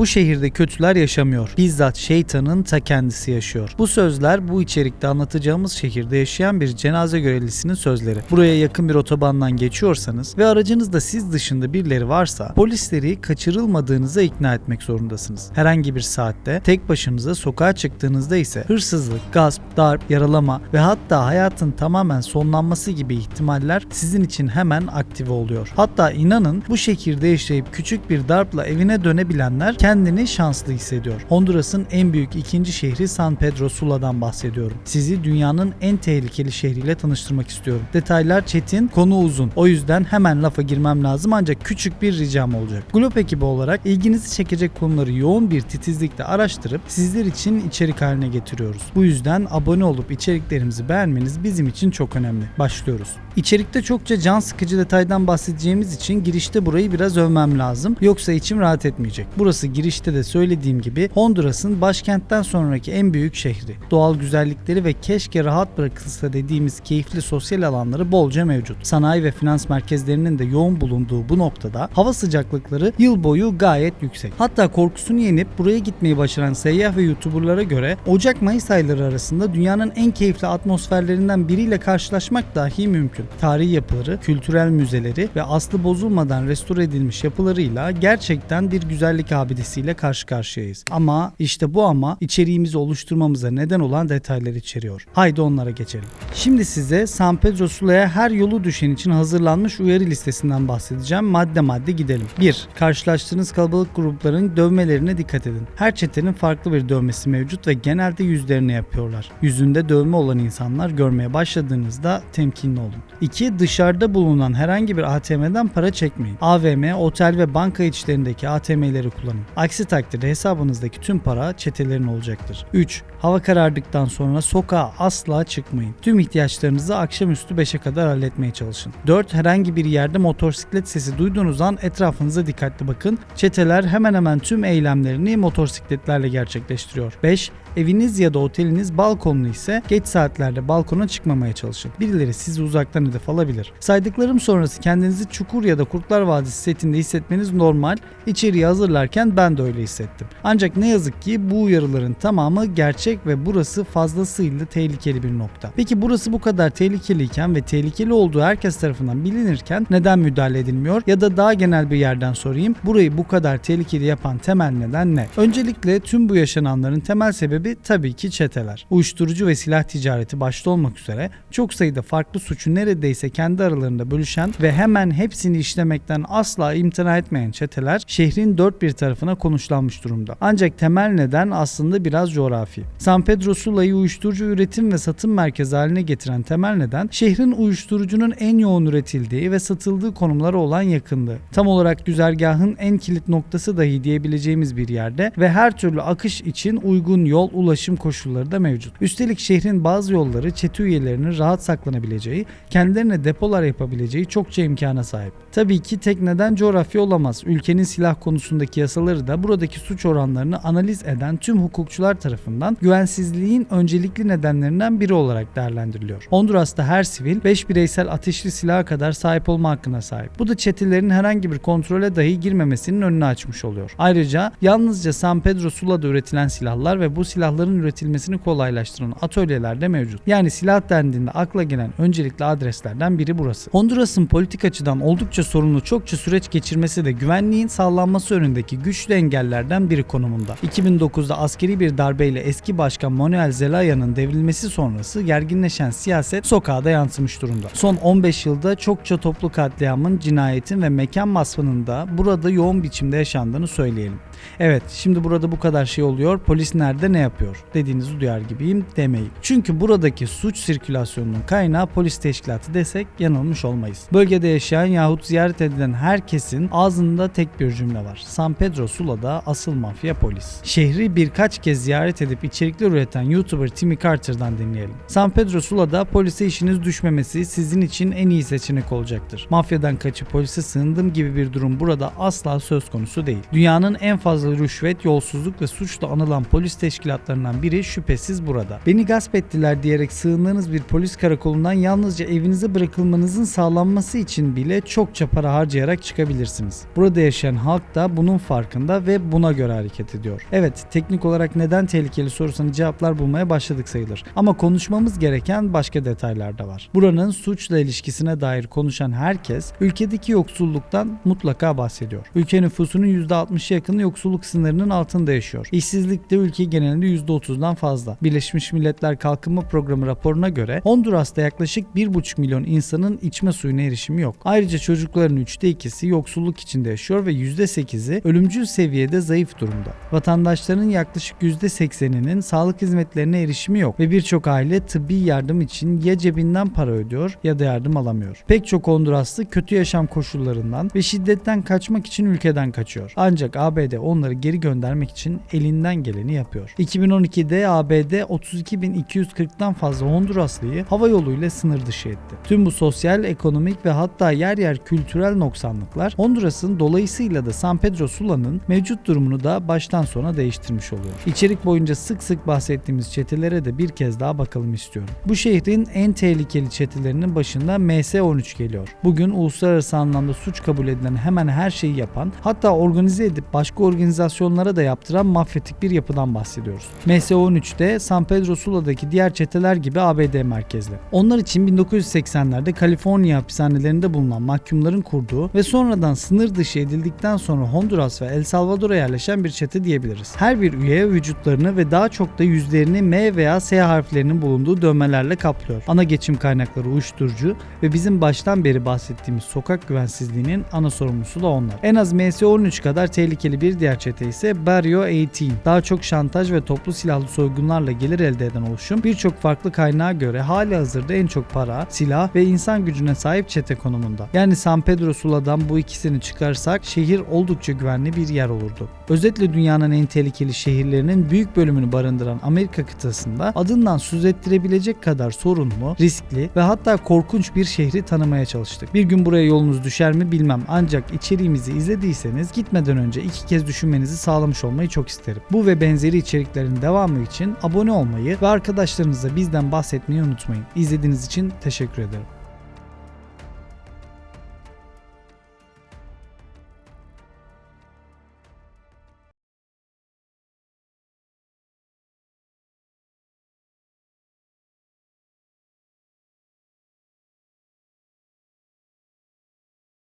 Bu şehirde kötüler yaşamıyor. Bizzat şeytanın ta kendisi yaşıyor. Bu sözler bu içerikte anlatacağımız şehirde yaşayan bir cenaze görevlisinin sözleri. Buraya yakın bir otobandan geçiyorsanız ve aracınızda siz dışında birileri varsa polisleri kaçırılmadığınıza ikna etmek zorundasınız. Herhangi bir saatte tek başınıza sokağa çıktığınızda ise hırsızlık, gasp, darp, yaralama ve hatta hayatın tamamen sonlanması gibi ihtimaller sizin için hemen aktive oluyor. Hatta inanın bu şehirde yaşayıp küçük bir darpla evine dönebilenler kendini şanslı hissediyor. Honduras'ın en büyük ikinci şehri San Pedro Sula'dan bahsediyorum. Sizi dünyanın en tehlikeli şehriyle tanıştırmak istiyorum. Detaylar çetin, konu uzun. O yüzden hemen lafa girmem lazım ancak küçük bir ricam olacak. Glob ekibi olarak ilginizi çekecek konuları yoğun bir titizlikle araştırıp sizler için içerik haline getiriyoruz. Bu yüzden abone olup içeriklerimizi beğenmeniz bizim için çok önemli. Başlıyoruz. İçerikte çokça can sıkıcı detaydan bahsedeceğimiz için girişte burayı biraz övmem lazım. Yoksa içim rahat etmeyecek. Burası girişte de söylediğim gibi Honduras'ın başkentten sonraki en büyük şehri. Doğal güzellikleri ve keşke rahat bırakılsa dediğimiz keyifli sosyal alanları bolca mevcut. Sanayi ve finans merkezlerinin de yoğun bulunduğu bu noktada hava sıcaklıkları yıl boyu gayet yüksek. Hatta korkusunu yenip buraya gitmeyi başaran seyyah ve youtuberlara göre Ocak-Mayıs ayları arasında dünyanın en keyifli atmosferlerinden biriyle karşılaşmak dahi mümkün. Tarihi yapıları, kültürel müzeleri ve aslı bozulmadan restore edilmiş yapılarıyla gerçekten bir güzellik abidesiyle karşı karşıyayız. Ama işte bu ama içeriğimizi oluşturmamıza neden olan detaylar içeriyor. Haydi onlara geçelim. Şimdi size San Pedro Sula'ya her yolu düşen için hazırlanmış uyarı listesinden bahsedeceğim. Madde madde gidelim. 1. Karşılaştığınız kalabalık grupların dövmelerine dikkat edin. Her çetenin farklı bir dövmesi mevcut ve genelde yüzlerine yapıyorlar. Yüzünde dövme olan insanlar görmeye başladığınızda temkinli olun. 2. Dışarıda bulunan herhangi bir ATM'den para çekmeyin. AVM, otel ve banka içlerindeki ATM'leri kullanın. Aksi takdirde hesabınızdaki tüm para çetelerin olacaktır. 3. Hava karardıktan sonra sokağa asla çıkmayın. Tüm ihtiyaçlarınızı akşamüstü 5'e kadar halletmeye çalışın. 4. Herhangi bir yerde motosiklet sesi duyduğunuz an etrafınıza dikkatli bakın. Çeteler hemen hemen tüm eylemlerini motosikletlerle gerçekleştiriyor. 5. Eviniz ya da oteliniz balkonlu ise geç saatlerde balkona çıkmamaya çalışın. Birileri sizi uzaktan hedef alabilir. Saydıklarım sonrası kendinizi Çukur ya da Kurtlar Vadisi setinde hissetmeniz normal. İçeriği hazırlarken ben de öyle hissettim. Ancak ne yazık ki bu uyarıların tamamı gerçek ve burası fazlasıyla tehlikeli bir nokta. Peki burası bu kadar tehlikeliyken ve tehlikeli olduğu herkes tarafından bilinirken neden müdahale edilmiyor? Ya da daha genel bir yerden sorayım. Burayı bu kadar tehlikeli yapan temel neden ne? Öncelikle tüm bu yaşananların temel sebebi tabii ki çeteler. Uyuşturucu ve silah ticareti başta olmak üzere çok sayıda farklı suçu neredeyse kendi aralarında bölüşen ve hemen hepsini işlemekten asla imtina etmeyen çeteler şehrin dört bir tarafına konuşlanmış durumda. Ancak temel neden aslında biraz coğrafi. San Pedro Sula'yı uyuşturucu üretim ve satım merkezi haline getiren temel neden şehrin uyuşturucunun en yoğun üretildiği ve satıldığı konumlara olan yakınlığı. Tam olarak güzergahın en kilit noktası dahi diyebileceğimiz bir yerde ve her türlü akış için uygun yol ulaşım koşulları da mevcut. Üstelik şehrin bazı yolları çete üyelerinin rahat saklanabileceği, kendilerine depolar yapabileceği çokça imkana sahip. Tabii ki tek neden coğrafya olamaz. Ülkenin silah konusundaki yasaları da buradaki suç oranlarını analiz eden tüm hukukçular tarafından güvensizliğin öncelikli nedenlerinden biri olarak değerlendiriliyor. Honduras'ta her sivil 5 bireysel ateşli silaha kadar sahip olma hakkına sahip. Bu da çetelerin herhangi bir kontrole dahi girmemesinin önünü açmış oluyor. Ayrıca yalnızca San Pedro Sula'da üretilen silahlar ve bu silahların üretilmesini kolaylaştıran atölyeler de mevcut. Yani silah dendiğinde akla gelen öncelikli adreslerden biri burası. Honduras'ın politik açıdan oldukça sorunlu çokça süreç geçirmesi de güvenliğin sağlanması önündeki güçlü engellerden biri konumunda. 2009'da askeri bir darbeyle eski başkan Manuel Zelaya'nın devrilmesi sonrası gerginleşen siyaset sokağa da yansımış durumda. Son 15 yılda çokça toplu katliamın, cinayetin ve mekan masfanın da burada yoğun biçimde yaşandığını söyleyelim. Evet şimdi burada bu kadar şey oluyor polis nerede ne yapıyor dediğinizi duyar gibiyim demeyin. Çünkü buradaki suç sirkülasyonunun kaynağı polis teşkilatı desek yanılmış olmayız. Bölgede yaşayan yahut ziyaret edilen herkesin ağzında tek bir cümle var. San Pedro Sula'da asıl mafya polis. Şehri birkaç kez ziyaret edip içerikler üreten YouTuber Timmy Carter'dan dinleyelim. San Pedro Sula'da polise işiniz düşmemesi sizin için en iyi seçenek olacaktır. Mafyadan kaçıp polise sığındım gibi bir durum burada asla söz konusu değil. Dünyanın en fazla rüşvet, yolsuzluk ve suçla anılan polis teşkilatlarından biri şüphesiz burada. Beni gasp ettiler diyerek sığındığınız bir polis karakolundan yalnızca evinize bırakılmanızın sağlanması için bile çokça çokça para harcayarak çıkabilirsiniz. Burada yaşayan halk da bunun farkında ve buna göre hareket ediyor. Evet, teknik olarak neden tehlikeli sorusuna cevaplar bulmaya başladık sayılır. Ama konuşmamız gereken başka detaylar da var. Buranın suçla ilişkisine dair konuşan herkes ülkedeki yoksulluktan mutlaka bahsediyor. Ülke nüfusunun %60'ı yakını yoksulluk sınırının altında yaşıyor. İşsizlik de ülke genelinde %30'dan fazla. Birleşmiş Milletler Kalkınma Programı raporuna göre Honduras'ta yaklaşık 1,5 milyon insanın içme suyuna erişimi yok. Ayrıca çocukların üçte ikisi yoksulluk içinde yaşıyor ve %8'i ölümcül seviyede zayıf durumda. Vatandaşların yaklaşık %80'inin sağlık hizmetlerine erişimi yok ve birçok aile tıbbi yardım için ya cebinden para ödüyor ya da yardım alamıyor. Pek çok Honduraslı kötü yaşam koşullarından ve şiddetten kaçmak için ülkeden kaçıyor. Ancak ABD onları geri göndermek için elinden geleni yapıyor. 2012'de ABD 32.240'tan fazla Honduraslıyı hava yoluyla sınır dışı etti. Tüm bu sosyal, ekonomik ve hatta yer yer kültürel noksanlıklar Honduras'ın dolayısıyla da San Pedro Sula'nın mevcut durumunu da baştan sona değiştirmiş oluyor. İçerik boyunca sık sık bahsettiğimiz çetelere de bir kez daha bakalım istiyorum. Bu şehrin en tehlikeli çetelerinin başında MS-13 geliyor. Bugün uluslararası anlamda suç kabul edilen hemen her şeyi yapan, hatta organize edip başka organizasyonlara da yaptıran mafyatik bir yapıdan bahsediyoruz. MS-13 de San Pedro Sula'daki diğer çeteler gibi ABD merkezli. Onlar için 1980'lerde Kaliforniya hapishanelerinde bulunan mahkumların kurduğu ve sonradan sınır dışı edildikten sonra Honduras ve El Salvador'a yerleşen bir çete diyebiliriz. Her bir üye vücutlarını ve daha çok da yüzlerini M veya S harflerinin bulunduğu dövmelerle kaplıyor. Ana geçim kaynakları uyuşturucu ve bizim baştan beri bahsettiğimiz sokak güvensizliğinin ana sorumlusu da onlar. En az MS-13 kadar tehlikeli bir diğer çete ise Barrio 18. Daha çok şantaj ve toplu silahlı soygunlarla gelir elde eden oluşum birçok farklı kaynağa göre hali hazırda en çok para, silah ve insan gücüne sahip çete konumunda. Yani San Pedro Sula'dan bu ikisini çıkarsak şehir oldukça güvenli bir yer olurdu. Özetle dünyanın en tehlikeli şehirlerinin büyük bölümünü barındıran Amerika kıtasında adından söz ettirebilecek kadar sorunlu, riskli ve hatta korkunç bir şehri tanımaya çalıştık. Bir gün buraya yolunuz düşer mi bilmem ancak içeriğimizi izlediyseniz gitmeden önce iki kez düşünmenizi sağlamış olmayı çok isterim. Bu ve benzeri içeriklerin devamı için abone olmayı ve arkadaşlarınıza bizden bahsetmeyi unutmayın. İzlediğiniz için teşekkür ederim.